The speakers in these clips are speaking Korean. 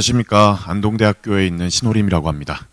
안녕하십니까 안동대학교에 있는 신호림이라고 합니다.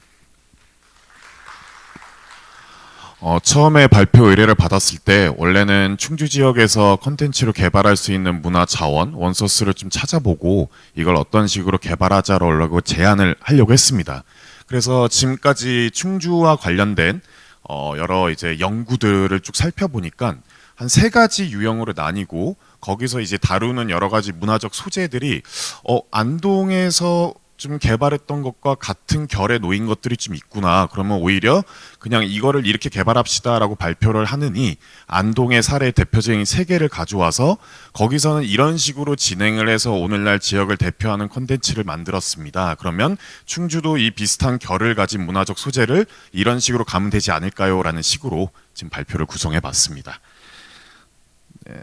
어, 처음에 발표 의뢰를 받았을 때 원래는 충주 지역에서 컨텐츠로 개발할 수 있는 문화 자원 원소스를 좀 찾아보고 이걸 어떤 식으로 개발하자라고 제안을 하려고 했습니다. 그래서 지금까지 충주와 관련된 어, 여러 이제 연구들을 쭉 살펴보니까 한 세 가지 유형으로 나뉘고 거기서 이제 다루는 여러 가지 문화적 소재들이 어, 안동에서 좀 개발했던 것과 같은 결에 놓인 것들이 좀 있구나. 그러면 오히려 그냥 이거를 이렇게 개발합시다라고 발표를 하느니 안동의 사례 대표적인 세 개를 가져와서 거기서는 이런 식으로 진행을 해서 오늘날 지역을 대표하는 콘텐츠를 만들었습니다. 그러면 충주도 이 비슷한 결을 가진 문화적 소재를 이런 식으로 가면 되지 않을까요? 라는 식으로 지금 발표를 구성해 봤습니다. 네,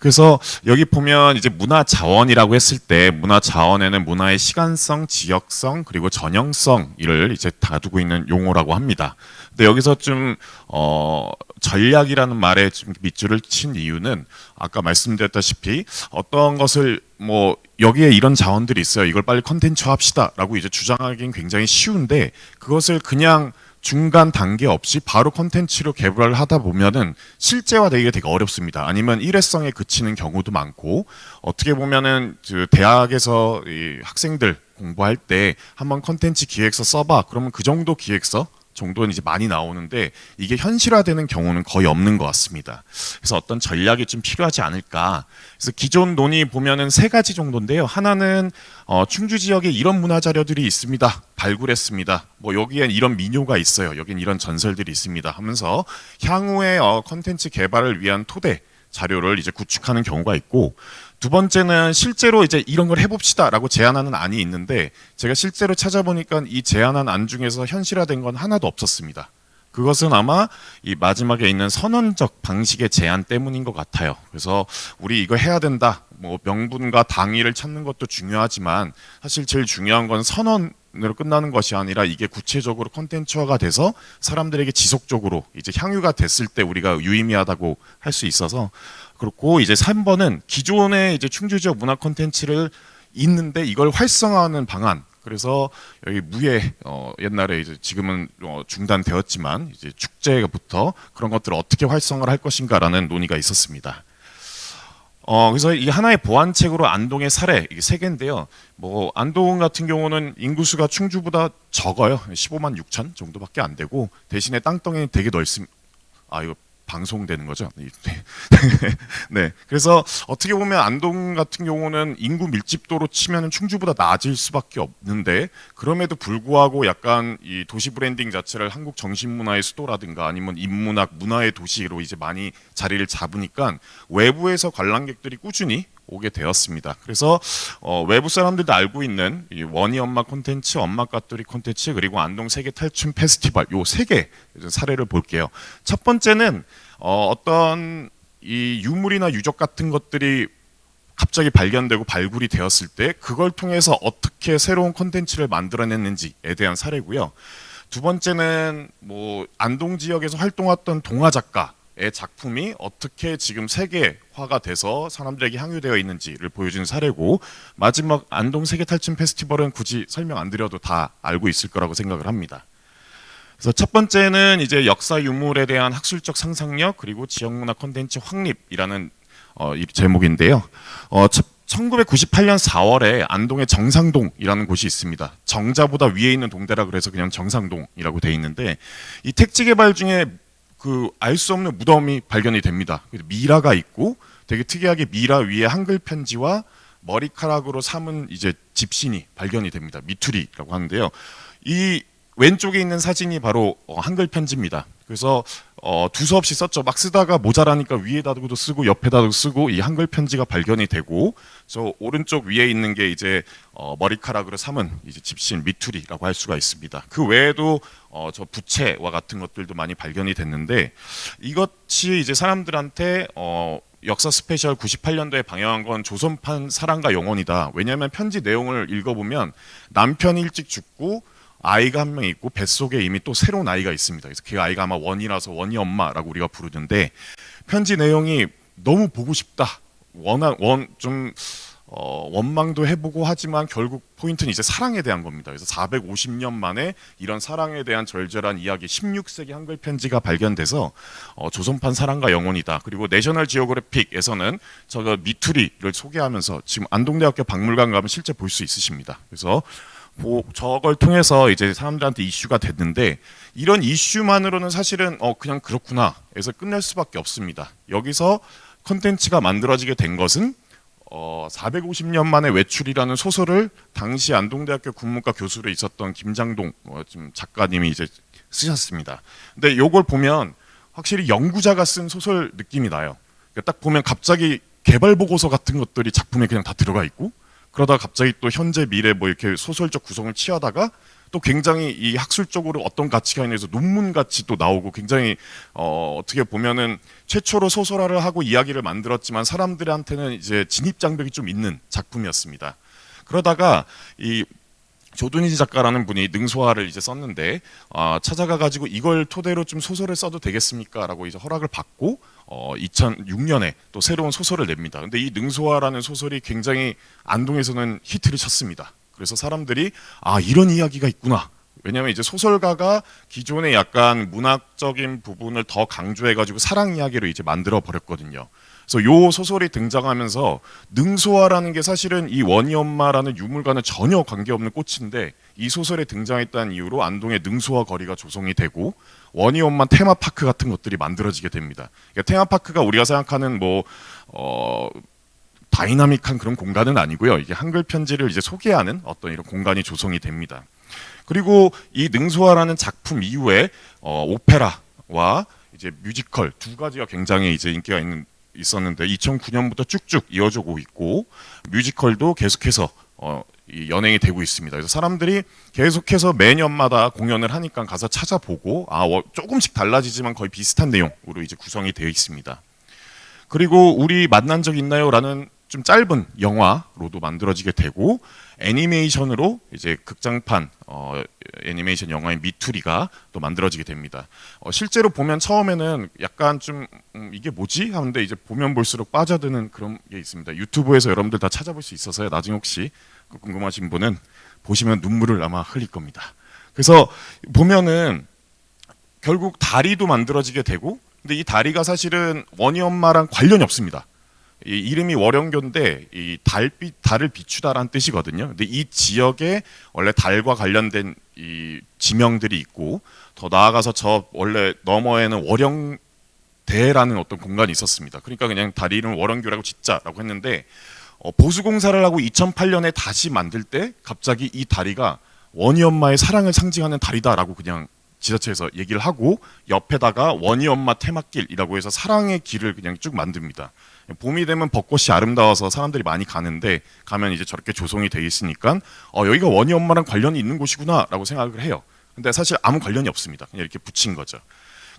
그래서 여기 보면 이제 문화 자원이라고 했을 때 문화 자원에는 문화의 시간성, 지역성 그리고 전형성 이를 이제 다두고 있는 용어라고 합니다. 근데 여기서 좀 어, 전략이라는 말에 좀 밑줄을 친 이유는 아까 말씀드렸다시피 어떤 것을 뭐 여기에 이런 자원들이 있어요. 이걸 빨리 컨텐츠 합시다라고 이제 주장하기는 굉장히 쉬운데 그것을 그냥 중간 단계 없이 바로 컨텐츠로 개발을 하다 보면은 실제화되기가 되게 어렵습니다. 아니면 일회성에 그치는 경우도 많고 어떻게 보면은 그 대학에서 이 학생들 공부할 때 한번 컨텐츠 기획서 써봐. 그러면 그 정도 기획서 정도는 이제 많이 나오는데 이게 현실화되는 경우는 거의 없는 것 같습니다. 그래서 어떤 전략이 좀 필요하지 않을까. 그래서 기존 논의 보면은 세 가지 정도인데요. 하나는 어, 충주 지역에 이런 문화 자료들이 있습니다. 발굴했습니다. 뭐 여기엔 이런 민요가 있어요. 여긴 이런 전설들이 있습니다. 하면서 향후의 어, 컨텐츠 개발을 위한 토대 자료를 이제 구축하는 경우가 있고 두 번째는 실제로 이제 이런 걸 해봅시다라고 제안하는 안이 있는데 제가 실제로 찾아보니까 이 제안한 안 중에서 현실화된 건 하나도 없었습니다. 그것은 아마 이 마지막에 있는 선언적 방식의 제안 때문인 것 같아요. 그래서 우리 이거 해야 된다. 뭐 명분과 당위를 찾는 것도 중요하지만 사실 제일 중요한 건 선언 으로 끝나는 것이 아니라 이게 구체적으로 컨텐츠화가 돼서 사람들에게 지속적으로 이제 향유가 됐을 때 우리가 유의미하다고 할 수 있어서 그렇고 이제 3번은 기존의 이제 충주 지역 문화 콘텐츠를 있는데 이걸 활성화하는 방안. 그래서 여기 무예 어, 옛날에 이제 지금은 어, 중단되었지만 이제 축제부터 그런 것들을 어떻게 활성화를 할 것인가라는 논의가 있었습니다. 어, 그래서 이 하나의 보완책으로 안동의 사례 이게 세 개인데요. 뭐 안동 같은 경우는 인구수가 충주보다 적어요. 15만 6천 정도밖에 안 되고 대신에 땅덩이는 되게 넓습. 아 이거 방송되는 거죠. 네. 그래서 어떻게 보면 안동 같은 경우는 인구 밀집도로 치면 충주보다 낮을 수밖에 없는데 그럼에도 불구하고 약간 이 도시 브랜딩 자체를 한국 정신 문화의 수도라든가 아니면 인문학 문화의 도시로 이제 많이 자리를 잡으니까 외부에서 관람객들이 꾸준히 오게 되었습니다. 그래서 어, 외부 사람들도 알고 있는 이 원희 엄마 콘텐츠, 엄마 까뚜리 콘텐츠 그리고 안동 세계 탈춤 페스티벌 요 세 개 사례를 볼게요. 첫 번째는 어, 어떤 이 유물이나 유적 같은 것들이 갑자기 발견되고 발굴이 되었을 때 그걸 통해서 어떻게 새로운 콘텐츠를 만들어냈는지에 대한 사례고요. 두 번째는 뭐 안동 지역에서 활동했던 동화 작가 의 작품이 어떻게 지금 세계화가 돼서 사람들에게 향유되어 있는지를 보여주는 사례고 마지막 안동 세계 탈춤 페스티벌은 굳이 설명 안 드려도 다 알고 있을 거라고 생각을 합니다. 그래서 첫 번째는 이제 역사 유물에 대한 학술적 상상력 그리고 지역 문화 콘텐츠 확립이라는 어, 이 제목인데요. 어, 1998년 4월에 안동의 정상동이라는 곳이 있습니다. 정자보다 위에 있는 동대라 그래서 그냥 정상동이라고 돼 있는데 이 택지 개발 중에 그 알 수 없는 무덤이 발견이 됩니다. 미라가 있고 되게 특이하게 미라 위에 한글 편지와 머리카락으로 삼은 이제 집신이 발견이 됩니다. 미투리라고 하는데요. 이 왼쪽에 있는 사진이 바로 어, 한글 편지입니다. 그래서 어, 두서없이 썼죠. 막 쓰다가 모자라니까 위에다도 쓰고 옆에다도 쓰고 이 한글 편지가 발견이 되고 저 오른쪽 위에 있는 게 이제 어, 머리카락으로 삼은 이제 집신 미투리라고 할 수가 있습니다. 그 외에도 어, 저 부채와 같은 것들도 많이 발견이 됐는데 이것이 이제 사람들한테 어, 역사 스페셜 98년도에 방영한 건 조선판 사랑과 영혼이다. 왜냐하면 편지 내용을 읽어보면 남편이 일찍 죽고 아이가 한 명 있고 뱃속에 이미 또 새로운 아이가 있습니다. 그래서 그 아이가 아마 원이라서 원이 엄마라고 우리가 부르는데 편지 내용이 너무 보고 싶다. 원한 원좀 어, 원망도 해보고 하지만 결국 포인트는 이제 사랑에 대한 겁니다. 그래서 450년 만에 이런 사랑에 대한 절절한 이야기 16세기 한글 편지가 발견돼서 어, 조선판 사랑과 영혼이다. 그리고 내셔널 지오그래픽에서는 저거 미투리를 소개하면서 지금 안동대학교 박물관 가면 실제 볼 수 있으십니다. 그래서 뭐 저걸 통해서 이제 사람들한테 이슈가 됐는데 이런 이슈만으로는 사실은 어 그냥 그렇구나 해서 끝낼 수밖에 없습니다. 여기서 컨텐츠가 만들어지게 된 것은 어 450년 만에 외출이라는 소설을 당시 안동대학교 국문과 교수로 있었던 김장동 어, 좀 작가님이 이제 쓰셨습니다. 근데 요걸 보면 확실히 연구자가 쓴 소설 느낌이 나요. 그러니까 딱 보면 갑자기 개발 보고서 같은 것들이 작품에 그냥 다 들어가 있고 그러다 갑자기 또 현재 미래 뭐 이렇게 소설적 구성을 취하다가 또 굉장히 이 학술적으로 어떤 가치가 있는서 논문 같이 또 나오고 굉장히 어 어떻게 보면은 최초로 소설화를 하고 이야기를 만들었지만 사람들한테는 이제 진입 장벽이 좀 있는 작품이었습니다. 그러다가 이 조둔희 작가라는 분이 능소화를 이제 썼는데 아, 찾아가 가지고 이걸 토대로 좀 소설을 써도 되겠습니까라고 이제 허락을 받고 어, 2006년에 또 새로운 소설을 냅니다. 근데 이 능소화라는 소설이 굉장히 안동에서는 히트를 쳤습니다. 그래서 사람들이 아 이런 이야기가 있구나. 왜냐하면 이제 소설가가 기존의 약간 문학적인 부분을 더 강조해가지고 사랑 이야기를 이제 만들어 버렸거든요. 그래서 요 소설이 등장하면서 능소화라는 게 사실은 이 원희 엄마라는 유물과는 전혀 관계없는 꽃인데 이 소설에 등장했다는 이유로 안동의 능소화 거리가 조성이 되고 원희 엄마 테마파크 같은 것들이 만들어지게 됩니다. 그러니까 테마파크가 우리가 생각하는 뭐 어, 다이나믹한 그런 공간은 아니고요. 이게 한글 편지를 이제 소개하는 어떤 이런 공간이 조성이 됩니다. 그리고 이 능소화라는 작품 이후에 어, 오페라와 이제 뮤지컬 두 가지가 굉장히 이제 인기가 있는 있었는데 2009년부터 쭉쭉 이어지고 있고 뮤지컬도 계속해서 어, 이 연행이 되고 있습니다. 그래서 사람들이 계속해서 매년마다 공연을 하니까 가서 찾아보고 아 워- 조금씩 달라지지만 거의 비슷한 내용으로 이제 구성이 되어 있습니다. 그리고 우리 만난 적 있나요?라는 좀 짧은 영화로도 만들어지게 되고 애니메이션으로 이제 극장판 어, 애니메이션 영화인 미투리가 또 만들어지게 됩니다. 어, 실제로 보면 처음에는 약간 좀 음, 이게 뭐지 하는데 이제 보면 볼수록 빠져드는 그런 게 있습니다. 유튜브에서 여러분들 다 찾아볼 수 있어서요. 나중에 혹시 그 궁금하신 분은 보시면 눈물을 아마 흘릴 겁니다. 그래서 보면은 결국 다리도 만들어지게 되고 근데 이 다리가 사실은 원희 엄마랑 관련이 없습니다. 이 이름이 월영교인데 이 달빛 달을 비추다라는 뜻이거든요. 근데 이 지역에 원래 달과 관련된 이 지명들이 있고 더 나아가서 저 원래 너머에는 월영 대라는 어떤 공간이 있었습니다. 그러니까 그냥 다리 이름을 월영교라고 짓자라고 했는데 어, 보수 공사를 하고 2008년에 다시 만들 때 갑자기 이 다리가 원희 엄마의 사랑을 상징하는 다리다라고 그냥 지자체에서 얘기를 하고 옆에다가 원희 엄마 테마길이라고 해서 사랑의 길을 그냥 쭉 만듭니다. 봄이 되면 벚꽃이 아름다워서 사람들이 많이 가는데 가면 이제 저렇게 조성이 돼 있으니까 어, 여기가 원희 엄마랑 관련이 있는 곳이구나라고 생각을 해요. 근데 사실 아무 관련이 없습니다. 그냥 이렇게 붙인 거죠.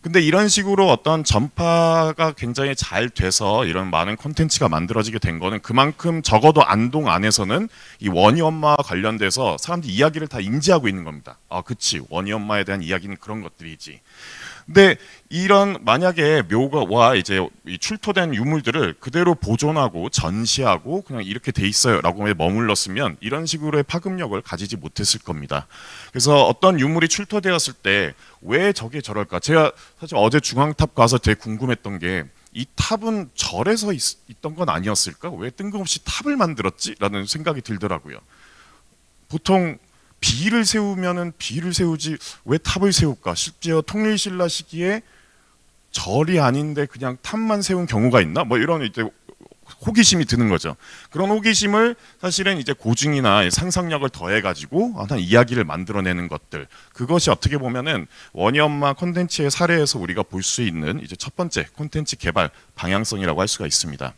근데 이런 식으로 어떤 전파가 굉장히 잘 돼서 이런 많은 콘텐츠가 만들어지게 된 거는 그만큼 적어도 안동 안에서는 이 원희 엄마와 관련돼서 사람들이 이야기를 다 인지하고 있는 겁니다. 아, 그치. 원희 엄마에 대한 이야기는 그런 것들이지. 근데 이런 만약에 묘가와 이제 이 출토된 유물들을 그대로 보존하고 전시하고 그냥 이렇게 돼 있어요라고 머물렀으면 이런 식으로의 파급력을 가지지 못했을 겁니다. 그래서 어떤 유물이 출토되었을 때 왜 저게 저럴까? 제가 사실 어제 중앙탑 가서 되게 궁금했던 게이 탑은 절에서 있, 있던 건 아니었을까? 왜 뜬금없이 탑을 만들었지?라는 생각이 들더라고요. 보통 비를 세우면은 비를 세우지 왜 탑을 세울까? 심지어 통일신라 시기에 절이 아닌데 그냥 탑만 세운 경우가 있나? 뭐 이런 이제 호기심이 드는 거죠. 그런 호기심을 사실은 이제 고증이나 상상력을 더해 가지고 어떤 이야기를 만들어내는 것들 그것이 어떻게 보면은 원희 엄마 콘텐츠의 사례에서 우리가 볼 수 있는 이제 첫 번째 콘텐츠 개발 방향성이라고 할 수가 있습니다.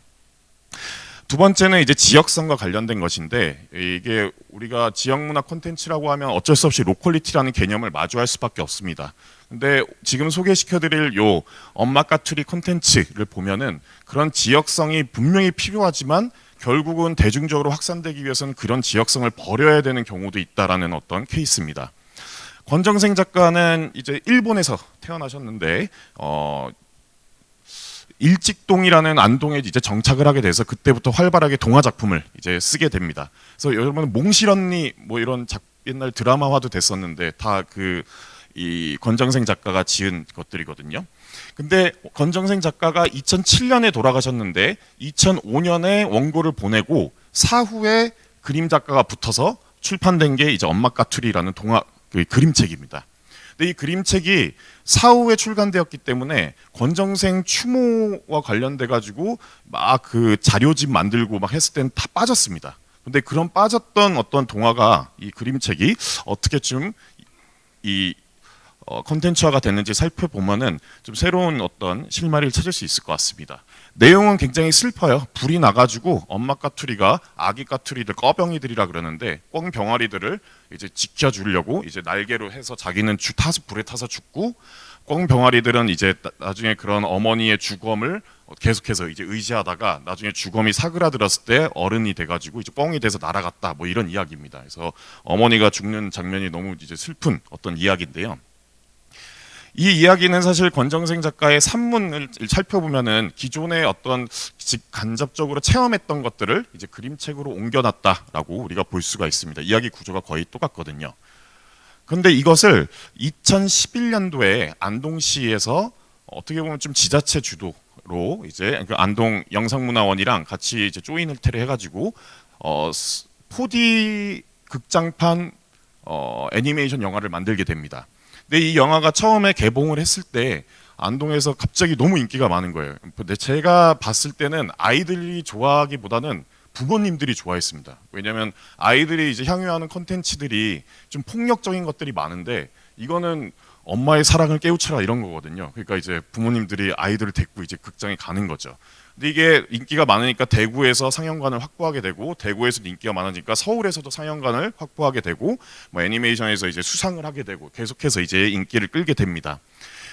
두 번째는 이제 지역성과 관련된 것인데 이게 우리가 지역 문화 콘텐츠라고 하면 어쩔 수 없이 로컬리티라는 개념을 마주할 수밖에 없습니다. 근데 지금 소개시켜드릴 요 엄마 까투리 콘텐츠를 보면은 그런 지역성이 분명히 필요하지만 결국은 대중적으로 확산되기 위해서는 그런 지역성을 버려야 되는 경우도 있다라는 어떤 케이스입니다. 권정생 작가는 이제 일본에서 태어나셨는데 어 일직동이라는 안동에 이제 정착을 하게 돼서 그때부터 활발하게 동화 작품을 이제 쓰게 됩니다. 그래서 여러분 몽실 언니 뭐 이런 작, 옛날 드라마화도 됐었는데 다 그 이 권정생 작가가 지은 것들이거든요. 근데 권정생 작가가 2007년에 돌아가셨는데 2005년에 원고를 보내고 사후에 그림 작가가 붙어서 출판된 게 이제 엄마 까투리라는 동화 그 그림책입니다. 근데 이 그림책이 사후에 출간되었기 때문에 권정생 추모와 관련돼 가지고 막 그 자료집 만들고 막 했을 때는 다 빠졌습니다. 근데 그런 빠졌던 어떤 동화가 이 그림책이 어떻게 좀이 어, 컨텐츠화가 됐는지 살펴보면은 좀 새로운 어떤 실마리를 찾을 수 있을 것 같습니다. 내용은 굉장히 슬퍼요. 불이 나가지고 엄마 까투리가 아기 까투리들 꺼병이들이라 그러는데 꽝 병아리들을 이제 지켜주려고 이제 날개로 해서 자기는 주 타서 불에 타서 죽고 꽝 병아리들은 이제 나- 나중에 그런 어머니의 주검을 계속해서 이제 의지하다가 나중에 주검이 사그라들었을 때 어른이 돼가지고 이제 뻥이 돼서 날아갔다 뭐 이런 이야기입니다. 그래서 어머니가 죽는 장면이 너무 이제 슬픈 어떤 이야기인데요. 이 이야기는 사실 권정생 작가의 산문을 살펴보면은 기존의 어떤 직간접적으로 체험했던 것들을 이제 그림책으로 옮겨놨다라고 우리가 볼 수가 있습니다. 이야기 구조가 거의 똑같거든요. 근데 이것을 2011년도에 안동시에서 어떻게 보면 좀 지자체 주도로 이제 그 안동 영상문화원이랑 같이 이제 조인을 테를 해가지고 어 4D 극장판 어 애니메이션 영화를 만들게 됩니다. 근데 이 영화가 처음에 개봉을 했을 때 안동에서 갑자기 너무 인기가 많은 거예요. 근데 제가 봤을 때는 아이들이 좋아하기보다는 부모님들이 좋아했습니다. 왜냐하면 아이들이 이제 향유하는 콘텐츠들이 좀 폭력적인 것들이 많은데 이거는 엄마의 사랑을 깨우쳐라 이런 거거든요. 그러니까 이제 부모님들이 아이들을 데리고 이제 극장에 가는 거죠. 근데 이게 인기가 많으니까 대구에서 상영관을 확보하게 되고 대구에서도 인기가 많으니까 서울에서도 상영관을 확보하게 되고 뭐 애니메이션에서 이제 수상을 하게 되고 계속해서 이제 인기를 끌게 됩니다.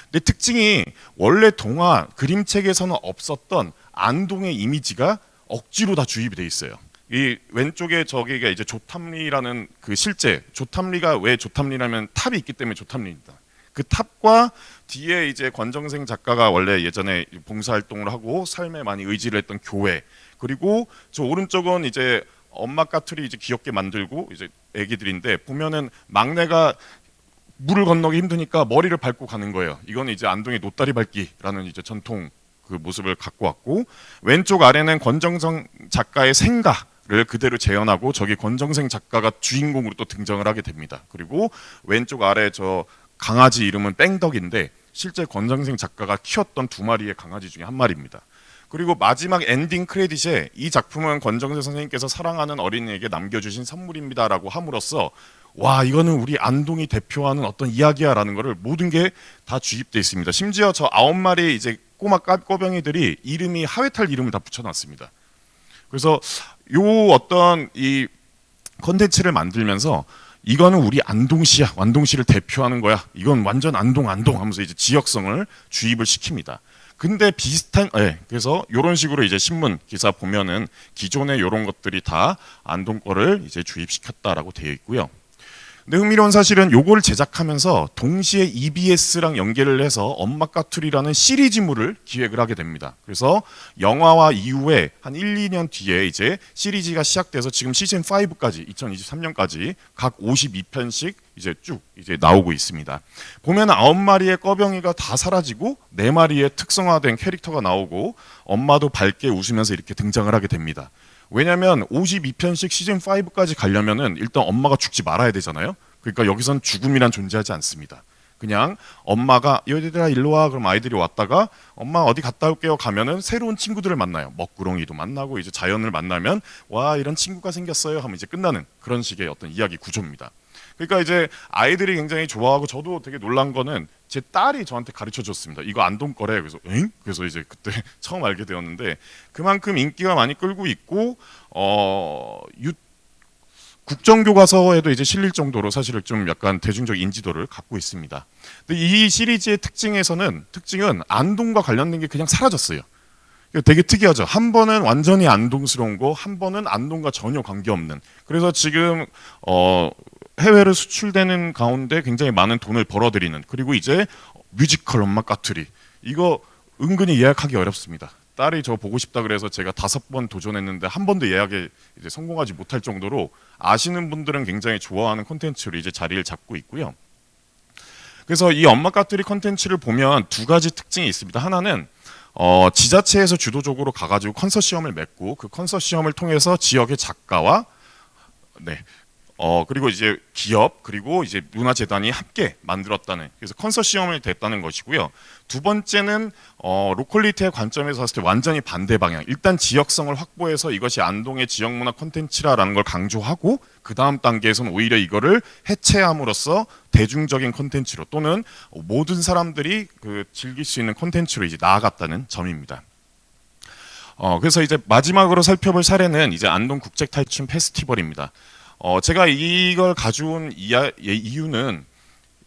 근데 특징이 원래 동화 그림책에서는 없었던 안동의 이미지가 억지로 다 주입이 돼 있어요. 이 왼쪽에 저기가 이제 조탐리라는 그 실제 조탐리가 왜 조탐리라면 탑이 있기 때문에 조탐리입니다. 그 탑과 뒤에 이제 권정생 작가가 원래 예전에 봉사활동을 하고 삶에 많이 의지를 했던 교회 그리고 저 오른쪽은 이제 엄마 까투리 이제 귀엽게 만들고 이제 애기들인데 보면은 막내가 물을 건너기 힘드니까 머리를 밟고 가는 거예요. 이거는 이제 안동의 노다리 밟기라는 이제 전통 그 모습을 갖고 왔고 왼쪽 아래는 권정성 작가의 생가를 그대로 재현하고 저기 권정생 작가가 주인공으로 또 등장을 하게 됩니다. 그리고 왼쪽 아래 저 강아지 이름은 뺑덕인데 실제 권정생 작가가 키웠던 두 마리의 강아지 중에 한 마리입니다. 그리고 마지막 엔딩 크레딧에 이 작품은 권정세 선생님께서 사랑하는 어린이에게 남겨주신 선물입니다라고 함으로써 와 이거는 우리 안동이 대표하는 어떤 이야기야라는 거를 모든 게 다 주입돼 있습니다. 심지어 저 아홉 마리 이제 꼬마 까- 꼬병이들이 이름이 하회탈 이름을 다 붙여놨습니다. 그래서 요 어떤 이 컨텐츠를 만들면서 이거는 우리 안동시야, 안동시를 대표하는 거야. 이건 완전 안동 안동 하면서 이제 지역성을 주입을 시킵니다. 근데 비슷한, 예, 그래서 이런 식으로 이제 신문 기사 보면은 기존의 이런 것들이 다 안동 거를 이제 주입시켰다라고 되어 있고요. 근데 흥미로운 사실은 요걸 제작하면서 동시에 EBS랑 연계를 해서 엄마 까투리라는 시리즈물을 기획을 하게 됩니다. 그래서 영화화 이후에 한 1, 2년 뒤에 이제 시리즈가 시작돼서 지금 시즌 5까지 2023년까지 각 52편씩 이제 쭉 이제 나오고 있습니다. 보면 아홉 마리의 꺼병이가 다 사라지고 네 마리의 특성화된 캐릭터가 나오고 엄마도 밝게 웃으면서 이렇게 등장을 하게 됩니다. 왜냐하면 52편씩 시즌 5까지 가려면은 일단 엄마가 죽지 말아야 되잖아요. 그러니까 여기선 죽음이란 존재하지 않습니다. 그냥 엄마가 얘들아 일로 와 그럼 아이들이 왔다가 엄마 어디 갔다 올게요 가면은 새로운 친구들을 만나요. 먹구렁이도 만나고 이제 자연을 만나면 와 이런 친구가 생겼어요 하면 이제 끝나는 그런 식의 어떤 이야기 구조입니다. 그러니까 이제 아이들이 굉장히 좋아하고 저도 되게 놀란 거는 제 딸이 저한테 가르쳐 줬습니다. 이거 안동 거래. 그래서 엥? 그래서 이제 그때 처음 알게 되었는데 그만큼 인기가 많이 끌고 있고 어 유, 국정교과서에도 이제 실릴 정도로 사실은 좀 약간 대중적 인지도를 갖고 있습니다. 근데 이 시리즈의 특징에서는 특징은 안동과 관련된 게 그냥 사라졌어요. 되게 특이하죠. 한 번은 완전히 안동스러운 거, 한 번은 안동과 전혀 관계없는. 그래서 지금 어 해외로 수출되는 가운데 굉장히 많은 돈을 벌어들이는 그리고 이제 뮤지컬 엄마 까투리 이거 은근히 예약하기 어렵습니다. 딸이 저 보고 싶다 그래서 제가 다섯 번 도전했는데 한 번도 예약에 이제 성공하지 못할 정도로 아시는 분들은 굉장히 좋아하는 콘텐츠로 이제 자리를 잡고 있고요. 그래서 이 엄마 까투리 콘텐츠를 보면 두 가지 특징이 있습니다. 하나는 어, 지자체에서 주도적으로 가가지고 컨소시엄을 맺고 그 컨소시엄을 통해서 지역의 작가와 네. 어 그리고 이제 기업 그리고 이제 문화재단이 함께 만들었다는 그래서 컨소시엄을 됐다는 것이고요. 두 번째는 어 로컬리티의 관점에서 봤을 때 완전히 반대 방향. 일단 지역성을 확보해서 이것이 안동의 지역 문화 콘텐츠라라는 걸 강조하고 그 다음 단계에서는 오히려 이거를 해체함으로써 대중적인 콘텐츠로 또는 모든 사람들이 그 즐길 수 있는 콘텐츠로 이제 나아갔다는 점입니다. 어, 그래서 이제 마지막으로 살펴볼 사례는 이제 안동 국제 탈춤 페스티벌입니다. 어, 제가 이걸 가져온 이야, 예, 이유는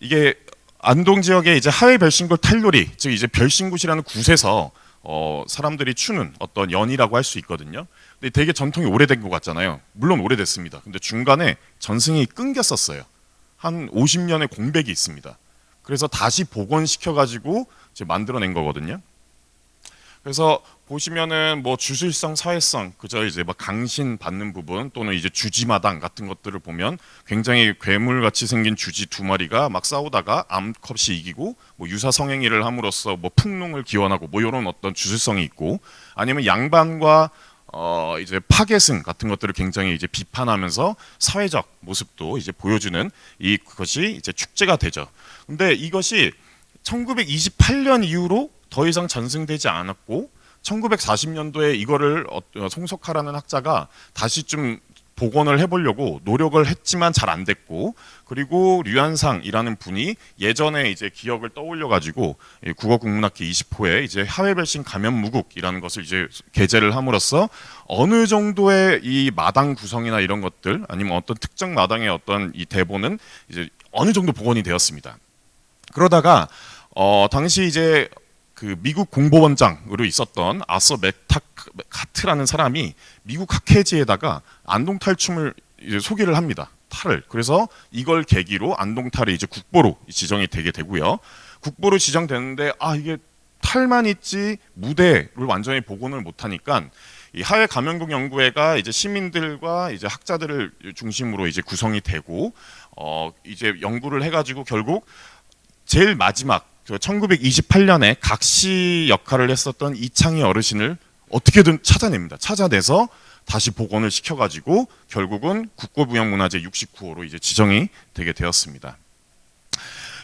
이게 안동 지역에 이제 하회 별신골 탈놀이, 즉 이제 별신굿이라는 굿에서 어, 사람들이 추는 어떤 연이라고 할 수 있거든요. 근데 되게 전통이 오래된 것 같잖아요. 물론 오래됐습니다. 근데 중간에 전승이 끊겼었어요. 한 50년의 공백이 있습니다. 그래서 다시 복원시켜 가지고 만들어낸 거거든요. 그래서 보시면은 뭐 주술성, 사회성, 그저 이제 막 강신 받는 부분 또는 이제 주지마당 같은 것들을 보면 굉장히 괴물 같이 생긴 주지 두 마리가 막 싸우다가 암컷이 이기고 뭐 유사 성행위를 함으로써 뭐 풍농을 기원하고 뭐 이런 어떤 주술성이 있고 아니면 양반과 어 이제 파괴승 같은 것들을 굉장히 이제 비판하면서 사회적 모습도 이제 보여주는 이 그것이 이제 축제가 되죠. 근데 이것이 1928년 이후로 더 이상 전승되지 않았고 1940년도에 이거를 어, 어, 송석하라는 학자가 다시 좀 복원을 해보려고 노력을 했지만 잘 안 됐고 그리고 류한상이라는 분이 예전에 이제 기억을 떠올려 가지고 국어 국문학기 20호에 이제 하회별신 가면무국이라는 것을 이제 게재를 함으로써 어느 정도의 이 마당 구성이나 이런 것들 아니면 어떤 특정 마당의 어떤 이 대본은 이제 어느 정도 복원이 되었습니다. 그러다가 어 당시 이제 그 미국 공보원장으로 있었던 아서 맥타카트라는 사람이 미국 학회지에다가 안동 탈춤을 소개를 합니다. 탈을. 그래서 이걸 계기로 안동 탈이 이제 국보로 지정이 되게 되고요. 국보로 지정되는데 아 이게 탈만 있지 무대를 완전히 복원을 못 하니까 이 하회 가면국 연구회가 이제 시민들과 이제 학자들을 중심으로 이제 구성이 되고 어 이제 연구를 해가지고 결국 제일 마지막 1928년에 각시 역할을 했었던 이창희 어르신을 어떻게든 찾아냅니다. 찾아내서 다시 복원을 시켜가지고 결국은 국고부양문화재 69호로 이제 지정이 되게 되었습니다.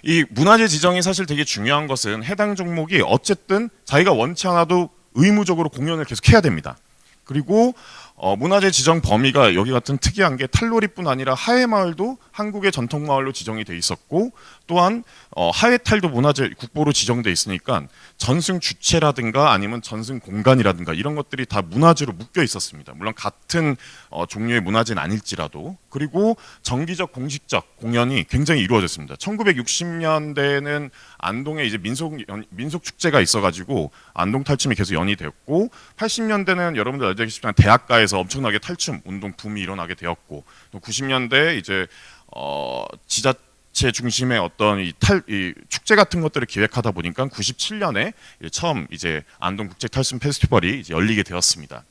이 문화재 지정이 사실 되게 중요한 것은 해당 종목이 어쨌든 자기가 원치 않아도 의무적으로 공연을 계속 해야 됩니다. 그리고 어, 문화재 지정 범위가 여기 같은 특이한 게 탈놀이뿐 아니라 하회마을도 한국의 전통마을로 지정이 돼 있었고 또한 어, 하회 탈도 문화재 국보로 지정돼 있으니까 전승 주체라든가 아니면 전승 공간이라든가 이런 것들이 다 문화재로 묶여 있었습니다. 물론 같은 어, 종류의 문화재는 아닐지라도 그리고 정기적 공식적 공연이 굉장히 이루어졌습니다. 1960년대는 안동에 이제 민속 연, 민속 축제가 있어가지고 안동 탈춤이 계속 연이 됐고 80년대는 여러분들 알다시피 대학가에서 엄청나게 탈춤 운동 붐이 일어나게 되었고 또 90년대 이제 어, 지자 체 중심의 어떤 이 탈, 이 축제 같은 것들을 기획하다 보니까 97년에 처음 이제 안동 국제 탈춤 페스티벌이 이제 열리게 되었습니다.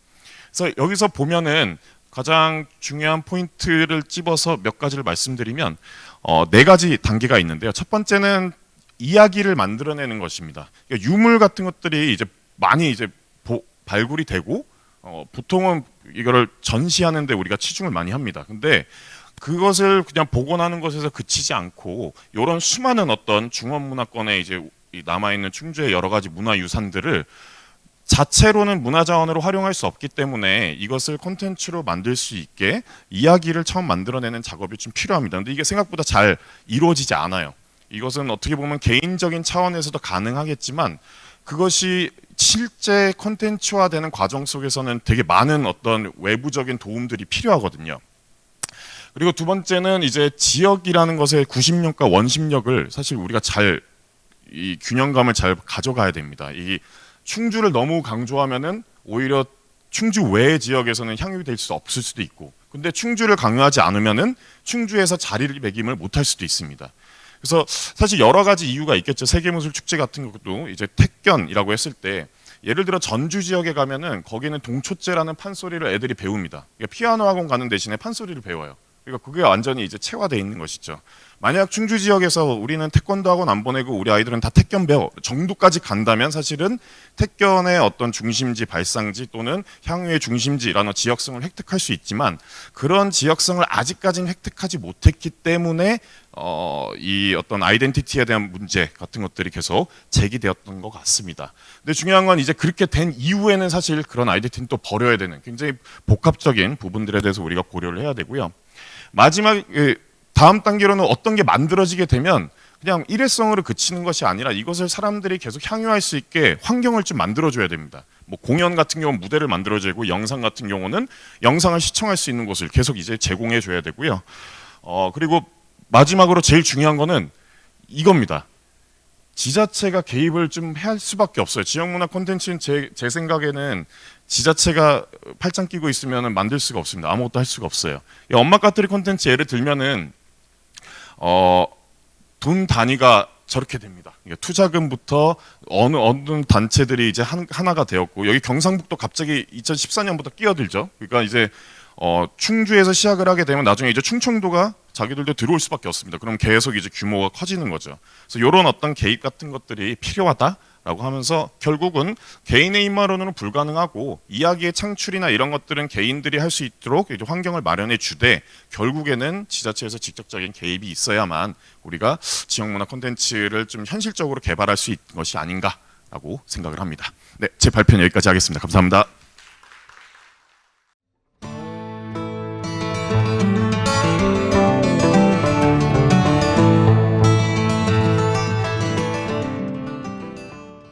그래서 여기서 보면은 가장 중요한 포인트를 집어서 몇 가지를 말씀드리면 어, 네 가지 단계가 있는데요. 첫 번째는 이야기를 만들어내는 것입니다. 그러니까 유물 같은 것들이 이제 많이 이제 보, 발굴이 되고 어, 보통은 이거를 전시하는데 우리가 치중을 많이 합니다. 근데 그것을 그냥 복원하는 것에서 그치지 않고 이런 수많은 어떤 중원 문화권에 이제 남아 있는 충주의 여러 가지 문화 유산들을 자체로는 문화 자원으로 활용할 수 없기 때문에 이것을 콘텐츠로 만들 수 있게 이야기를 처음 만들어내는 작업이 좀 필요합니다. 근데 이게 생각보다 잘 이루어지지 않아요. 이것은 어떻게 보면 개인적인 차원에서도 가능하겠지만 그것이 실제 콘텐츠화되는 과정 속에서는 되게 많은 어떤 외부적인 도움들이 필요하거든요. 그리고 두 번째는 이제 지역이라는 것의 구심력과 원심력을 사실 우리가 잘 이 균형감을 잘 가져가야 됩니다. 이 충주를 너무 강조하면은 오히려 충주 외의 지역에서는 향유가 될 수 없을 수도 있고 근데 충주를 강요하지 않으면은 충주에서 자리를 매김을 못할 수도 있습니다. 그래서 사실 여러 가지 이유가 있겠죠. 세계무술 축제 같은 것도 이제 택견이라고 했을 때 예를 들어 전주 지역에 가면은 거기는 동초제라는 판소리를 애들이 배웁니다. 그러니까 피아노 학원 가는 대신에 판소리를 배워요. 그러니까 그게 완전히 이제 체화돼 있는 것이죠. 만약 충주 지역에서 우리는 태권도 학원 안 보내고 우리 아이들은 다 택견 배워 정도까지 간다면 사실은 택견의 어떤 중심지 발상지 또는 향후의 중심지라는 지역성을 획득할 수 있지만 그런 지역성을 아직까지는 획득하지 못했기 때문에 어, 이 어떤 아이덴티티에 대한 문제 같은 것들이 계속 제기되었던 것 같습니다. 근데 중요한 건 이제 그렇게 된 이후에는 사실 그런 아이덴티티는 또 버려야 되는 굉장히 복합적인 부분들에 대해서 우리가 고려를 해야 되고요. 마지막 에, 다음 단계로는 어떤 게 만들어지게 되면 그냥 일회성으로 그치는 것이 아니라 이것을 사람들이 계속 향유할 수 있게 환경을 좀 만들어줘야 됩니다. 뭐 공연 같은 경우는 무대를 만들어주고 영상 같은 경우는 영상을 시청할 수 있는 곳을 계속 이제 제공해줘야 되고요. 어 그리고 마지막으로 제일 중요한 거는 이겁니다. 지자체가 개입을 좀 할 수밖에 없어요. 지역문화 콘텐츠는 제, 제 생각에는 지자체가 팔짱 끼고 있으면 만들 수가 없습니다. 아무것도 할 수가 없어요. 이 엄마 까투리 콘텐츠 예를 들면은 어, 돈 단위가 저렇게 됩니다. 투자금부터 어느 어느 단체들이 이제 한, 하나가 되었고 여기 경상북도 갑자기 2014년부터 끼어들죠. 그러니까 이제 어, 충주에서 시작을 하게 되면 나중에 이제 충청도가 자기들도 들어올 수밖에 없습니다. 그럼 계속 이제 규모가 커지는 거죠. 그래서 이런 어떤 개입 같은 것들이 필요하다라고 하면서 결국은 개인의 힘만으로는 불가능하고 이야기의 창출이나 이런 것들은 개인들이 할 수 있도록 이제 환경을 마련해 주되 결국에는 지자체에서 직접적인 개입이 있어야만 우리가 지역문화 콘텐츠를 좀 현실적으로 개발할 수 있는 것이 아닌가라고 생각을 합니다. 네, 제 발표는 여기까지 하겠습니다. 감사합니다.